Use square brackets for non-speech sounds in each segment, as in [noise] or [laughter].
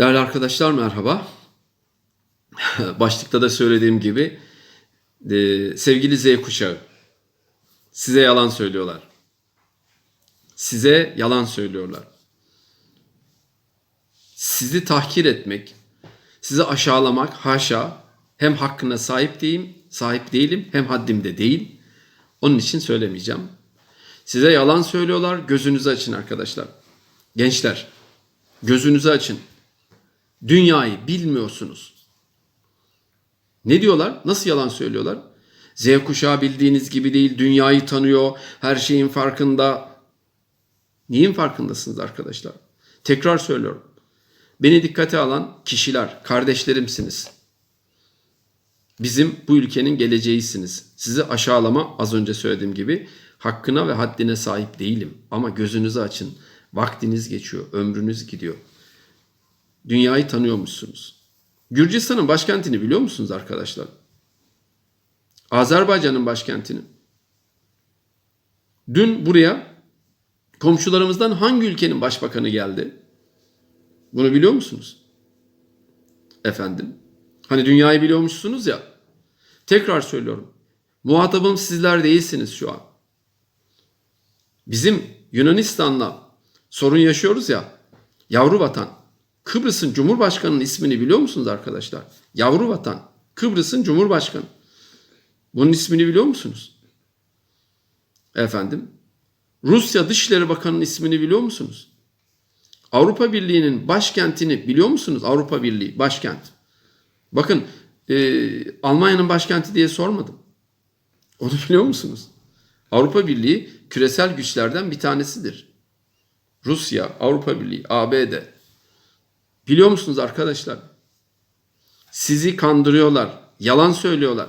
Değerli arkadaşlar merhaba. Başlıkta da söylediğim gibi e, sevgili Z kuşağı size yalan söylüyorlar. Size yalan söylüyorlar. Sizi tahkir etmek, sizi aşağılamak haşa hem hakkına sahip değilim, sahip değilim hem haddimde değil. Onun için söylemeyeceğim. Size yalan söylüyorlar. Gözünüzü açın arkadaşlar. Gençler, gözünüzü açın. Dünyayı bilmiyorsunuz. Ne diyorlar? Nasıl yalan söylüyorlar? Z kuşağı bildiğiniz gibi değil, dünyayı tanıyor, her şeyin farkında. Neyin farkındasınız arkadaşlar? Tekrar söylüyorum. Beni dikkate alan kişiler, kardeşlerimsiniz. Bizim bu ülkenin geleceğisiniz. Sizi aşağılama az önce söylediğim gibi hakkına ve haddine sahip değilim. Ama gözünüzü açın. Vaktiniz geçiyor, ömrünüz gidiyor. Dünyayı tanıyormuşsunuz. Gürcistan'ın başkentini biliyor musunuz arkadaşlar? Azerbaycan'ın başkentini. Dün buraya komşularımızdan hangi ülkenin başbakanı geldi? Bunu biliyor musunuz? Efendim. Hani dünyayı biliyormuşsunuz ya. Tekrar söylüyorum. Muhatabım sizler değilsiniz şu an. Bizim Yunanistan'la sorun yaşıyoruz ya. Yavru vatan. Kıbrıs'ın Cumhurbaşkanı'nın ismini biliyor musunuz arkadaşlar? Yavru vatan. Kıbrıs'ın Cumhurbaşkanı. Bunun ismini biliyor musunuz? Efendim. Rusya Dışişleri Bakanı'nın ismini biliyor musunuz? Avrupa Birliği'nin başkentini biliyor musunuz? Avrupa Birliği başkent. Bakın e, Almanya'nın başkenti diye sormadım. Onu [laughs] biliyor musunuz? Avrupa Birliği küresel güçlerden bir tanesidir. Rusya, Avrupa Birliği, ABD. Biliyor musunuz arkadaşlar? Sizi kandırıyorlar, yalan söylüyorlar.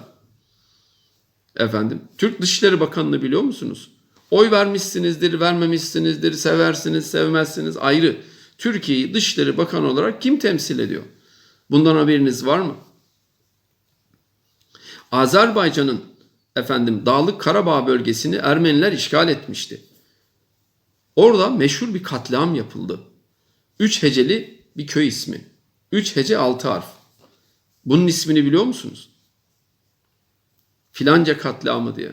Efendim, Türk Dışişleri Bakanı'nı biliyor musunuz? Oy vermişsinizdir, vermemişsinizdir, seversiniz, sevmezsiniz ayrı. Türkiye'yi Dışişleri Bakanı olarak kim temsil ediyor? Bundan haberiniz var mı? Azerbaycan'ın efendim Dağlık Karabağ bölgesini Ermeniler işgal etmişti. Orada meşhur bir katliam yapıldı. Üç heceli bir köy ismi. Üç hece altı harf. Bunun ismini biliyor musunuz? Filanca katliamı diye.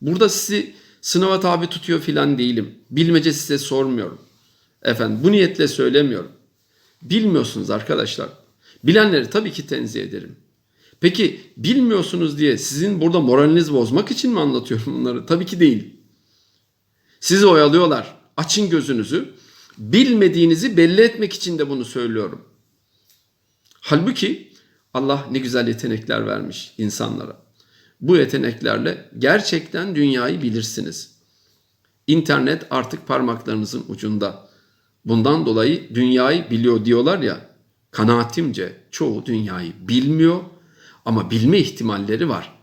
Burada sizi sınava tabi tutuyor filan değilim. Bilmece size sormuyorum. Efendim bu niyetle söylemiyorum. Bilmiyorsunuz arkadaşlar. Bilenleri tabii ki tenzih ederim. Peki bilmiyorsunuz diye sizin burada moralinizi bozmak için mi anlatıyorum bunları? Tabii ki değil. Sizi oyalıyorlar. Açın gözünüzü. Bilmediğinizi belli etmek için de bunu söylüyorum. Halbuki Allah ne güzel yetenekler vermiş insanlara. Bu yeteneklerle gerçekten dünyayı bilirsiniz. İnternet artık parmaklarınızın ucunda. Bundan dolayı dünyayı biliyor diyorlar ya. Kanaatimce çoğu dünyayı bilmiyor ama bilme ihtimalleri var.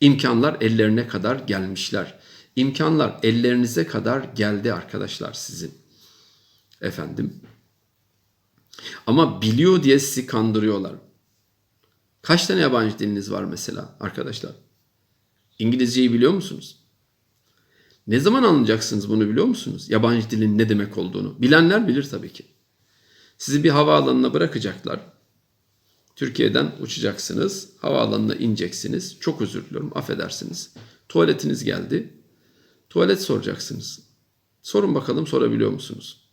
İmkanlar ellerine kadar gelmişler. İmkanlar ellerinize kadar geldi arkadaşlar sizin. Efendim. Ama biliyor diye sizi kandırıyorlar. Kaç tane yabancı diliniz var mesela arkadaşlar? İngilizceyi biliyor musunuz? Ne zaman anlayacaksınız bunu biliyor musunuz? Yabancı dilin ne demek olduğunu. Bilenler bilir tabii ki. Sizi bir havaalanına bırakacaklar. Türkiye'den uçacaksınız. Havaalanına ineceksiniz. Çok özür diliyorum. Affedersiniz. Tuvaletiniz geldi. Tuvalet soracaksınız. Sorun bakalım sorabiliyor musunuz?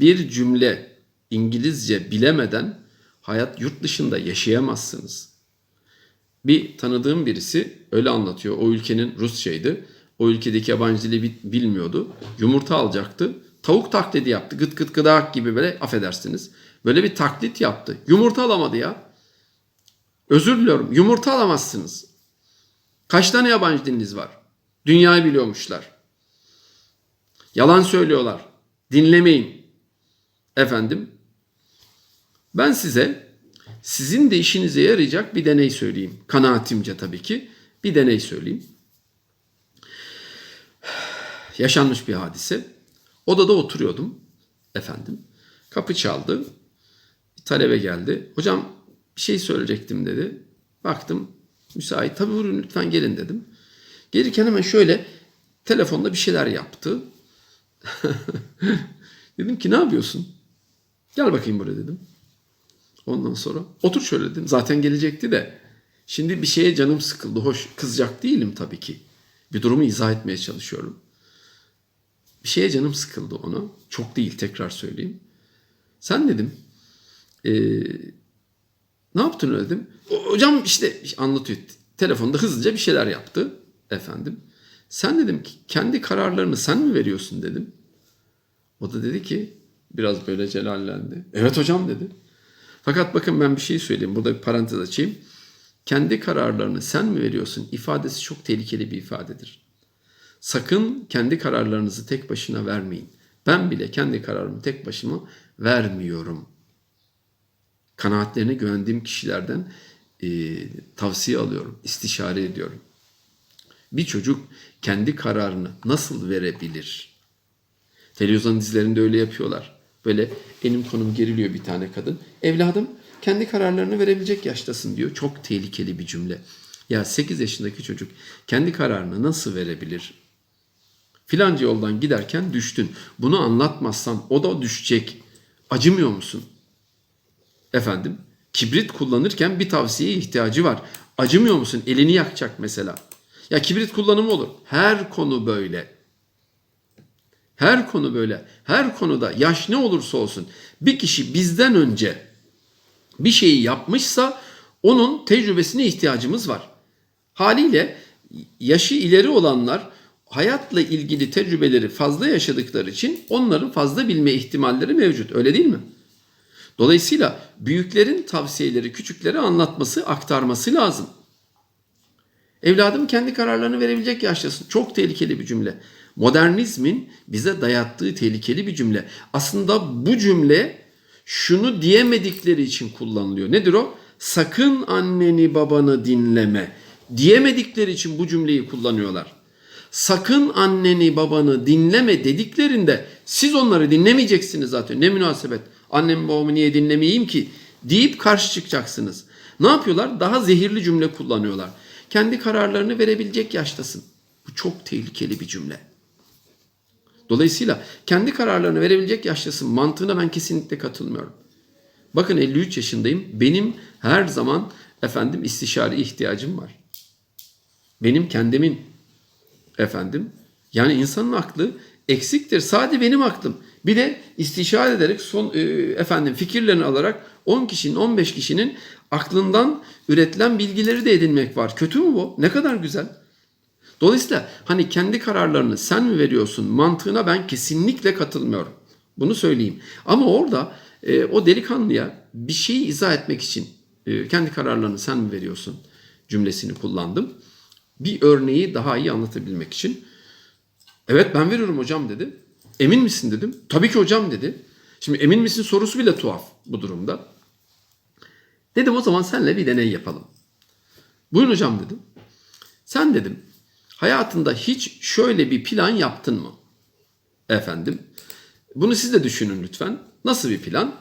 Bir cümle İngilizce bilemeden hayat yurt dışında yaşayamazsınız. Bir tanıdığım birisi öyle anlatıyor. O ülkenin Rusçaydı. O ülkedeki yabancı dili bilmiyordu. Yumurta alacaktı. Tavuk taklidi yaptı. Gıt gıt gıdak gibi böyle affedersiniz. Böyle bir taklit yaptı. Yumurta alamadı ya. Özür diliyorum. Yumurta alamazsınız. Kaç tane yabancı diliniz var? Dünyayı biliyormuşlar. Yalan söylüyorlar. Dinlemeyin. Efendim. Ben size sizin de işinize yarayacak bir deney söyleyeyim. Kanaatimce tabii ki bir deney söyleyeyim. Yaşanmış bir hadise. Odada oturuyordum efendim. Kapı çaldı. Bir talebe geldi. Hocam bir şey söyleyecektim dedi. Baktım müsait. Tabii buyurun lütfen gelin dedim. Gelirken hemen şöyle telefonda bir şeyler yaptı. [laughs] Dedim ki ne yapıyorsun? Gel bakayım buraya dedim. Ondan sonra otur şöyle dedim. Zaten gelecekti de. Şimdi bir şeye canım sıkıldı. Hoş kızacak değilim tabii ki. Bir durumu izah etmeye çalışıyorum. Bir şeye canım sıkıldı ona. Çok değil tekrar söyleyeyim. Sen dedim. eee, ne yaptın öyle dedim. "O- Hocam işte anlatıyor. Telefonda hızlıca bir şeyler yaptı efendim. Sen dedim ki kendi kararlarını sen mi veriyorsun dedim. O da dedi ki biraz böyle celallendi. Evet hocam dedi. Fakat bakın ben bir şey söyleyeyim. Burada bir parantez açayım. Kendi kararlarını sen mi veriyorsun ifadesi çok tehlikeli bir ifadedir. Sakın kendi kararlarınızı tek başına vermeyin. Ben bile kendi kararımı tek başıma vermiyorum. Kanaatlerine güvendiğim kişilerden e, tavsiye alıyorum, istişare ediyorum. Bir çocuk kendi kararını nasıl verebilir? Televizyon dizilerinde öyle yapıyorlar. Böyle enim konum geriliyor bir tane kadın. Evladım kendi kararlarını verebilecek yaştasın diyor. Çok tehlikeli bir cümle. Ya 8 yaşındaki çocuk kendi kararını nasıl verebilir? Filanca yoldan giderken düştün. Bunu anlatmazsan o da düşecek. Acımıyor musun? Efendim kibrit kullanırken bir tavsiyeye ihtiyacı var. Acımıyor musun? Elini yakacak mesela. Ya kibrit kullanımı olur. Her konu böyle. Her konu böyle. Her konuda yaş ne olursa olsun bir kişi bizden önce bir şeyi yapmışsa onun tecrübesine ihtiyacımız var. Haliyle yaşı ileri olanlar hayatla ilgili tecrübeleri fazla yaşadıkları için onların fazla bilme ihtimalleri mevcut. Öyle değil mi? Dolayısıyla büyüklerin tavsiyeleri küçüklere anlatması, aktarması lazım. Evladım kendi kararlarını verebilecek yaştasın. Çok tehlikeli bir cümle. Modernizmin bize dayattığı tehlikeli bir cümle. Aslında bu cümle şunu diyemedikleri için kullanılıyor. Nedir o? Sakın anneni babanı dinleme. Diyemedikleri için bu cümleyi kullanıyorlar. Sakın anneni babanı dinleme dediklerinde siz onları dinlemeyeceksiniz zaten. Ne münasebet. Annemi babamı niye dinlemeyeyim ki deyip karşı çıkacaksınız. Ne yapıyorlar? Daha zehirli cümle kullanıyorlar. Kendi kararlarını verebilecek yaştasın. Bu çok tehlikeli bir cümle. Dolayısıyla kendi kararlarını verebilecek yaştasın mantığına ben kesinlikle katılmıyorum. Bakın 53 yaşındayım. Benim her zaman efendim istişare ihtiyacım var. Benim kendimin efendim yani insanın aklı eksiktir. Sadece benim aklım. Bir de istişare ederek son e, efendim fikirlerini alarak 10 kişinin 15 kişinin aklından üretilen bilgileri de edinmek var. Kötü mü bu? Ne kadar güzel. Dolayısıyla hani kendi kararlarını sen mi veriyorsun mantığına ben kesinlikle katılmıyorum. Bunu söyleyeyim. Ama orada e, o delikanlıya bir şeyi izah etmek için e, kendi kararlarını sen mi veriyorsun cümlesini kullandım. Bir örneği daha iyi anlatabilmek için. Evet ben veriyorum hocam dedi. Emin misin dedim. Tabii ki hocam dedi. Şimdi emin misin sorusu bile tuhaf bu durumda. Dedim o zaman senle bir deney yapalım. Buyurun hocam dedim. Sen dedim hayatında hiç şöyle bir plan yaptın mı? Efendim. Bunu siz de düşünün lütfen. Nasıl bir plan?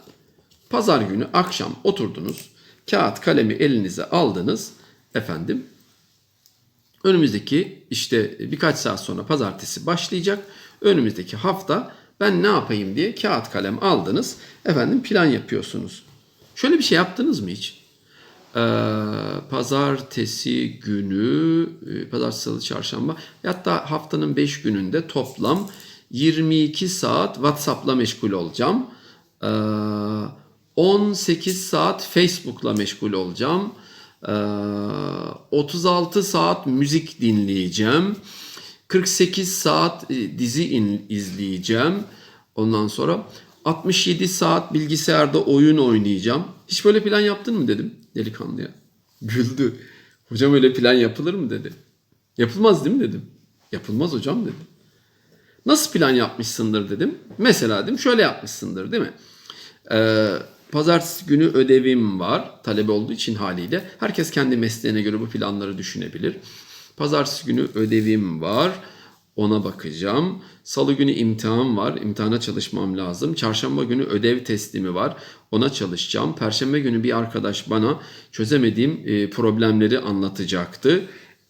Pazar günü akşam oturdunuz. Kağıt kalemi elinize aldınız. Efendim. Önümüzdeki işte birkaç saat sonra pazartesi başlayacak. Önümüzdeki hafta ben ne yapayım diye kağıt kalem aldınız. Efendim plan yapıyorsunuz. Şöyle bir şey yaptınız mı hiç? Ee, pazartesi günü, e, pazartesi, salı, çarşamba hatta haftanın 5 gününde toplam 22 saat WhatsApp'la meşgul olacağım. Ee, 18 saat Facebook'la meşgul olacağım. Ee, 36 saat müzik dinleyeceğim. 48 saat e, dizi izleyeceğim. Ondan sonra 67 saat bilgisayarda oyun oynayacağım. Hiç böyle plan yaptın mı dedim delikanlıya. Güldü. Hocam öyle plan yapılır mı dedi. Yapılmaz değil mi dedim. Yapılmaz hocam dedi. Nasıl plan yapmışsındır dedim. Mesela dedim şöyle yapmışsındır değil mi? Ee, pazartesi günü ödevim var. Talebe olduğu için haliyle. Herkes kendi mesleğine göre bu planları düşünebilir. Pazartesi günü ödevim var. Ona bakacağım. Salı günü imtihan var. İmtihana çalışmam lazım. Çarşamba günü ödev teslimi var. Ona çalışacağım. Perşembe günü bir arkadaş bana çözemediğim e, problemleri anlatacaktı.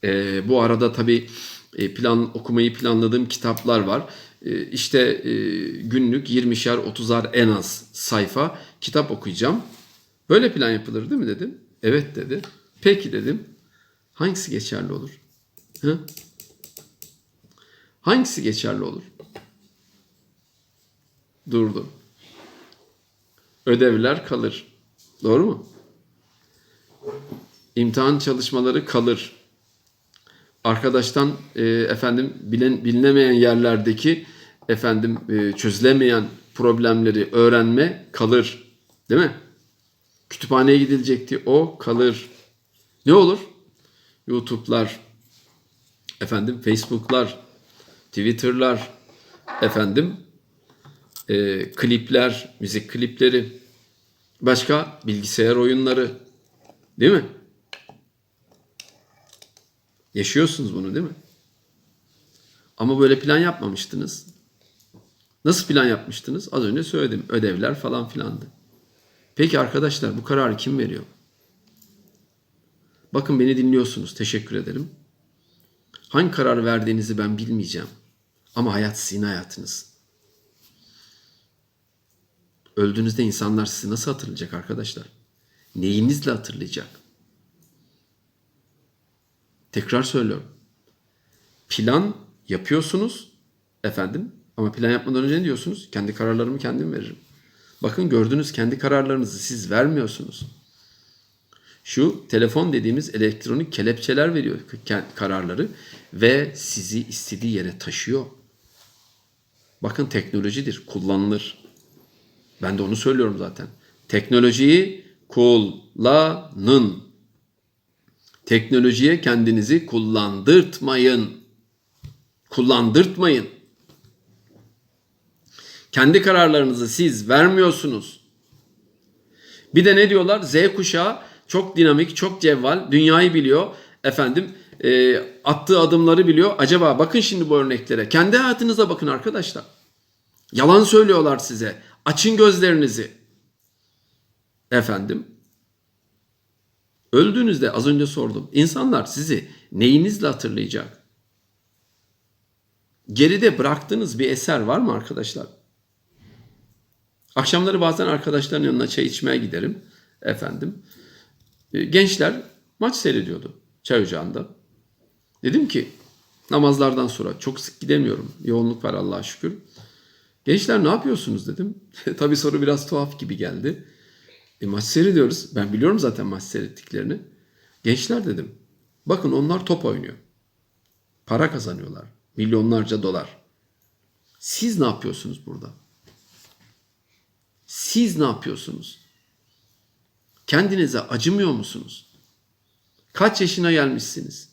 E, bu arada tabii e, plan okumayı planladığım kitaplar var. işte günlük 20'şer 30'ar en az sayfa kitap okuyacağım. Böyle plan yapılır değil mi dedim. Evet dedi. Peki dedim. Hangisi geçerli olur? Hı? Hangisi geçerli olur? Durdu. Ödevler kalır. Doğru mu? İmtihan çalışmaları kalır. Arkadaştan e, efendim bilen, bilinemeyen yerlerdeki efendim e, çözülemeyen problemleri öğrenme kalır. Değil mi? Kütüphaneye gidilecekti o kalır. Ne olur? YouTube'lar, efendim Facebook'lar, Twitter'lar, efendim e, klipler, müzik klipleri, başka bilgisayar oyunları, değil mi? Yaşıyorsunuz bunu değil mi? Ama böyle plan yapmamıştınız. Nasıl plan yapmıştınız? Az önce söyledim. Ödevler falan filandı. Peki arkadaşlar bu kararı kim veriyor? Bakın beni dinliyorsunuz. Teşekkür ederim. Hangi karar verdiğinizi ben bilmeyeceğim. Ama hayat sizin hayatınız. Öldüğünüzde insanlar sizi nasıl hatırlayacak arkadaşlar? Neyinizle hatırlayacak? Tekrar söylüyorum. Plan yapıyorsunuz efendim ama plan yapmadan önce ne diyorsunuz? Kendi kararlarımı kendim veririm. Bakın gördünüz kendi kararlarınızı siz vermiyorsunuz. Şu telefon dediğimiz elektronik kelepçeler veriyor kararları ve sizi istediği yere taşıyor. Bakın teknolojidir, kullanılır. Ben de onu söylüyorum zaten. Teknolojiyi kullanın. Teknolojiye kendinizi kullandırtmayın. Kullandırtmayın. Kendi kararlarınızı siz vermiyorsunuz. Bir de ne diyorlar? Z kuşağı çok dinamik, çok cevval, dünyayı biliyor. Efendim e, attığı adımları biliyor. Acaba bakın şimdi bu örneklere. Kendi hayatınıza bakın arkadaşlar. Yalan söylüyorlar size. Açın gözlerinizi. Efendim. Öldüğünüzde az önce sordum. İnsanlar sizi neyinizle hatırlayacak? Geride bıraktığınız bir eser var mı arkadaşlar? Akşamları bazen arkadaşların yanına çay içmeye giderim. Efendim. E, Gençler maç seyrediyordu çay ocağında. Dedim ki namazlardan sonra çok sık gidemiyorum. Yoğunluk var Allah'a şükür. Gençler ne yapıyorsunuz dedim. [laughs] Tabii soru biraz tuhaf gibi geldi. E, maç seyrediyoruz. Ben biliyorum zaten maç seyrettiklerini. Gençler dedim. Bakın onlar top oynuyor. Para kazanıyorlar. Milyonlarca dolar. Siz ne yapıyorsunuz burada? Siz ne yapıyorsunuz? Kendinize acımıyor musunuz? Kaç yaşına gelmişsiniz?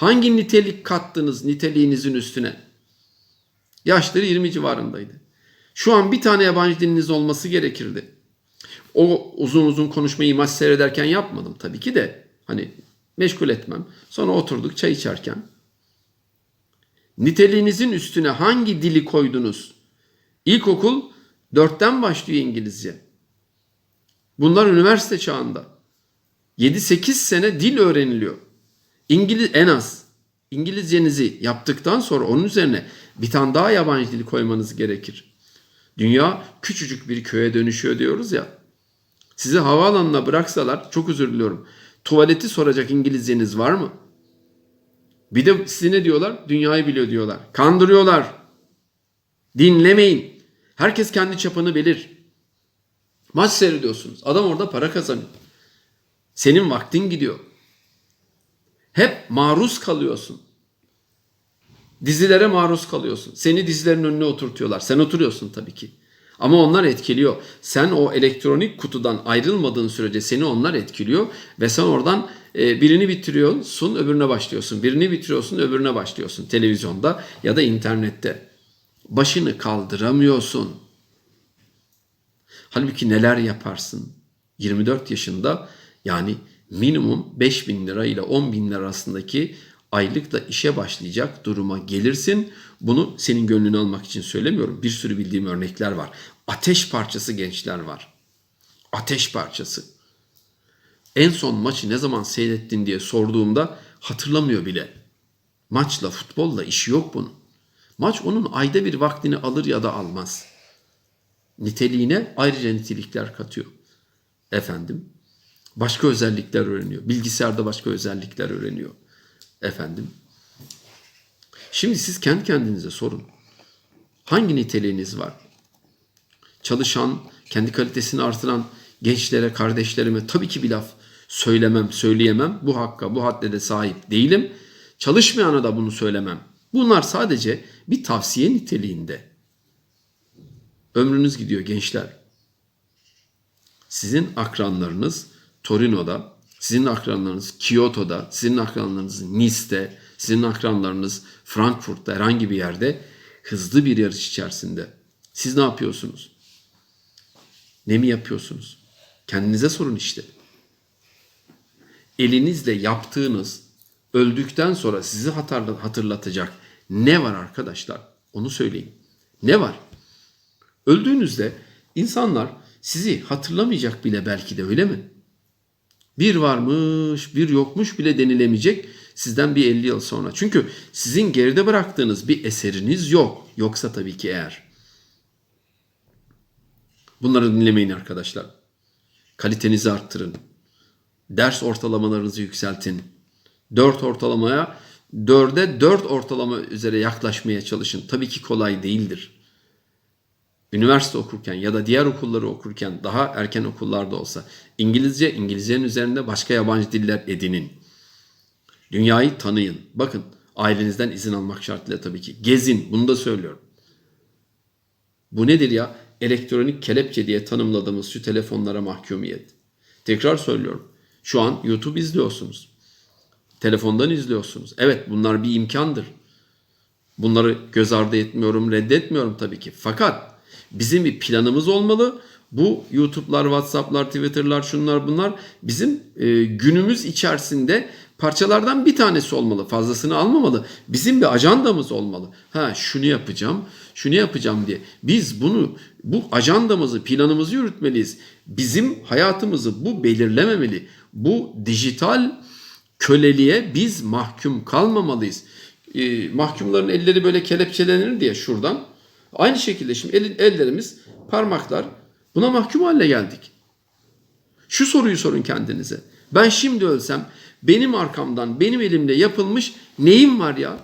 Hangi nitelik kattınız niteliğinizin üstüne? Yaşları 20 civarındaydı. Şu an bir tane yabancı diliniz olması gerekirdi. O uzun uzun konuşmayı maç seyrederken yapmadım tabii ki de. Hani meşgul etmem. Sonra oturduk çay içerken. Niteliğinizin üstüne hangi dili koydunuz? İlkokul dörtten başlıyor İngilizce. Bunlar üniversite çağında. 7-8 sene dil öğreniliyor. İngiliz en az. İngilizcenizi yaptıktan sonra onun üzerine bir tane daha yabancı dil koymanız gerekir. Dünya küçücük bir köye dönüşüyor diyoruz ya. Sizi havaalanına bıraksalar çok özür diliyorum. Tuvaleti soracak İngilizceniz var mı? Bir de size ne diyorlar? Dünyayı biliyor diyorlar. Kandırıyorlar. Dinlemeyin. Herkes kendi çapını bilir. Maç seyrediyorsunuz. Adam orada para kazanıyor. Senin vaktin gidiyor. Hep maruz kalıyorsun. Dizilere maruz kalıyorsun. Seni dizilerin önüne oturtuyorlar. Sen oturuyorsun tabii ki. Ama onlar etkiliyor. Sen o elektronik kutudan ayrılmadığın sürece seni onlar etkiliyor ve sen oradan e, birini bitiriyorsun, öbürüne başlıyorsun. Birini bitiriyorsun, öbürüne başlıyorsun televizyonda ya da internette. Başını kaldıramıyorsun. Halbuki neler yaparsın? 24 yaşında yani minimum 5 bin lira ile 10 bin lira arasındaki aylıkla işe başlayacak duruma gelirsin. Bunu senin gönlünü almak için söylemiyorum. Bir sürü bildiğim örnekler var. Ateş parçası gençler var. Ateş parçası. En son maçı ne zaman seyrettin diye sorduğumda hatırlamıyor bile. Maçla, futbolla işi yok bunun. Maç onun ayda bir vaktini alır ya da almaz. Niteliğine ayrıca nitelikler katıyor. Efendim, başka özellikler öğreniyor. Bilgisayarda başka özellikler öğreniyor. Efendim. Şimdi siz kendi kendinize sorun. Hangi niteliğiniz var? Çalışan, kendi kalitesini artıran gençlere, kardeşlerime tabii ki bir laf söylemem, söyleyemem. Bu hakka, bu hadde de sahip değilim. Çalışmayana da bunu söylemem. Bunlar sadece bir tavsiye niteliğinde. Ömrünüz gidiyor gençler. Sizin akranlarınız Torino'da, sizin akranlarınız Kyoto'da, sizin akranlarınız Nice'te, sizin akranlarınız Frankfurt'ta herhangi bir yerde hızlı bir yarış içerisinde. Siz ne yapıyorsunuz? Ne mi yapıyorsunuz? Kendinize sorun işte. Elinizle yaptığınız öldükten sonra sizi hatırlatacak ne var arkadaşlar? Onu söyleyin. Ne var? Öldüğünüzde insanlar sizi hatırlamayacak bile belki de öyle mi? Bir varmış, bir yokmuş bile denilemeyecek sizden bir 50 yıl sonra. Çünkü sizin geride bıraktığınız bir eseriniz yok. Yoksa tabii ki eğer. Bunları dinlemeyin arkadaşlar. Kalitenizi arttırın. Ders ortalamalarınızı yükseltin. 4 ortalamaya 4'e 4 ortalama üzere yaklaşmaya çalışın. Tabii ki kolay değildir. Üniversite okurken ya da diğer okulları okurken daha erken okullarda olsa İngilizce, İngilizcenin üzerinde başka yabancı diller edinin. Dünyayı tanıyın. Bakın ailenizden izin almak şartıyla tabii ki. Gezin. Bunu da söylüyorum. Bu nedir ya? Elektronik kelepçe diye tanımladığımız şu telefonlara mahkumiyet. Tekrar söylüyorum. Şu an YouTube izliyorsunuz. Telefondan izliyorsunuz. Evet bunlar bir imkandır. Bunları göz ardı etmiyorum, reddetmiyorum tabii ki. Fakat bizim bir planımız olmalı. Bu YouTube'lar, WhatsApp'lar, Twitter'lar, şunlar bunlar bizim e, günümüz içerisinde parçalardan bir tanesi olmalı. Fazlasını almamalı. Bizim bir ajandamız olmalı. Ha şunu yapacağım, şunu yapacağım diye. Biz bunu bu ajandamızı, planımızı yürütmeliyiz. Bizim hayatımızı bu belirlememeli. Bu dijital köleliğe biz mahkum kalmamalıyız. E, mahkumların elleri böyle kelepçelenir diye şuradan. Aynı şekilde şimdi el, ellerimiz, parmaklar buna mahkum haline geldik. Şu soruyu sorun kendinize. Ben şimdi ölsem benim arkamdan benim elimle yapılmış neyim var ya?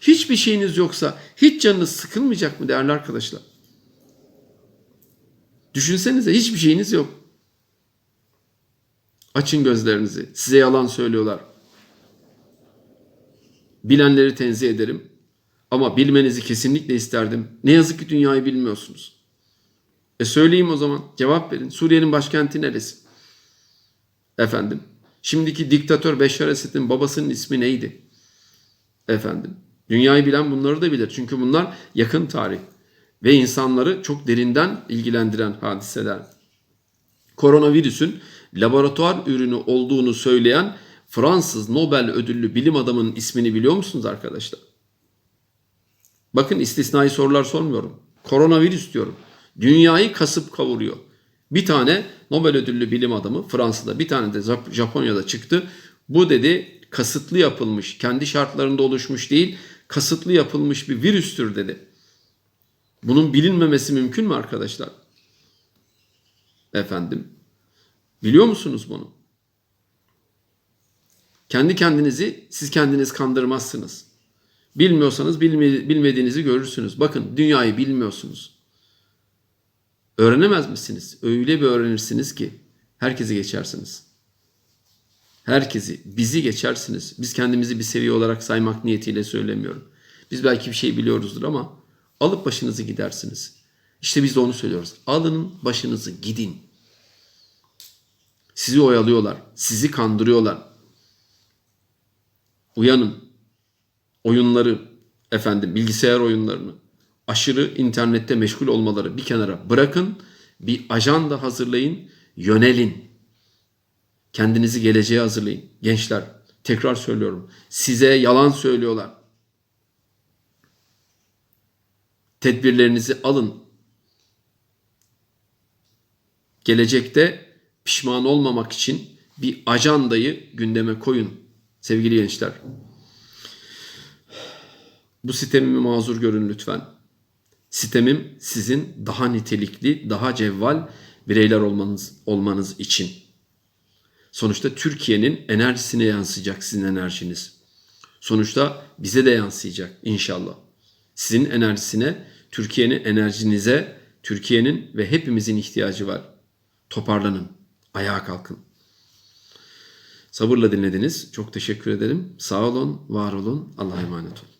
Hiçbir şeyiniz yoksa hiç canınız sıkılmayacak mı değerli arkadaşlar? Düşünsenize hiçbir şeyiniz yok. Açın gözlerinizi. Size yalan söylüyorlar. Bilenleri tenzih ederim. Ama bilmenizi kesinlikle isterdim. Ne yazık ki dünyayı bilmiyorsunuz. E söyleyeyim o zaman. Cevap verin. Suriye'nin başkenti neresi? Efendim. Şimdiki diktatör Beşar Esed'in babasının ismi neydi? Efendim. Dünyayı bilen bunları da bilir. Çünkü bunlar yakın tarih ve insanları çok derinden ilgilendiren hadiseler. Koronavirüsün laboratuvar ürünü olduğunu söyleyen Fransız Nobel ödüllü bilim adamının ismini biliyor musunuz arkadaşlar? Bakın istisnai sorular sormuyorum. Koronavirüs diyorum. Dünyayı kasıp kavuruyor. Bir tane Nobel ödüllü bilim adamı Fransa'da bir tane de Japonya'da çıktı. Bu dedi kasıtlı yapılmış, kendi şartlarında oluşmuş değil, kasıtlı yapılmış bir virüstür dedi. Bunun bilinmemesi mümkün mü arkadaşlar? Efendim, Biliyor musunuz bunu? Kendi kendinizi siz kendiniz kandırmazsınız. Bilmiyorsanız bilme, bilmediğinizi görürsünüz. Bakın dünyayı bilmiyorsunuz. Öğrenemez misiniz? Öyle bir öğrenirsiniz ki herkesi geçersiniz. Herkesi, bizi geçersiniz. Biz kendimizi bir seviye olarak saymak niyetiyle söylemiyorum. Biz belki bir şey biliyoruzdur ama alıp başınızı gidersiniz. İşte biz de onu söylüyoruz. Alın başınızı gidin. Sizi oyalıyorlar. Sizi kandırıyorlar. Uyanın. Oyunları, efendim bilgisayar oyunlarını, aşırı internette meşgul olmaları bir kenara bırakın. Bir ajanda hazırlayın. Yönelin. Kendinizi geleceğe hazırlayın. Gençler tekrar söylüyorum. Size yalan söylüyorlar. Tedbirlerinizi alın. Gelecekte pişman olmamak için bir ajandayı gündeme koyun sevgili gençler. Bu sitemimi mazur görün lütfen. Sitemim sizin daha nitelikli, daha cevval bireyler olmanız, olmanız için. Sonuçta Türkiye'nin enerjisine yansıyacak sizin enerjiniz. Sonuçta bize de yansıyacak inşallah. Sizin enerjisine, Türkiye'nin enerjinize, Türkiye'nin ve hepimizin ihtiyacı var. Toparlanın, ayağa kalkın. Sabırla dinlediniz. Çok teşekkür ederim. Sağ olun, var olun. Allah'a emanet olun.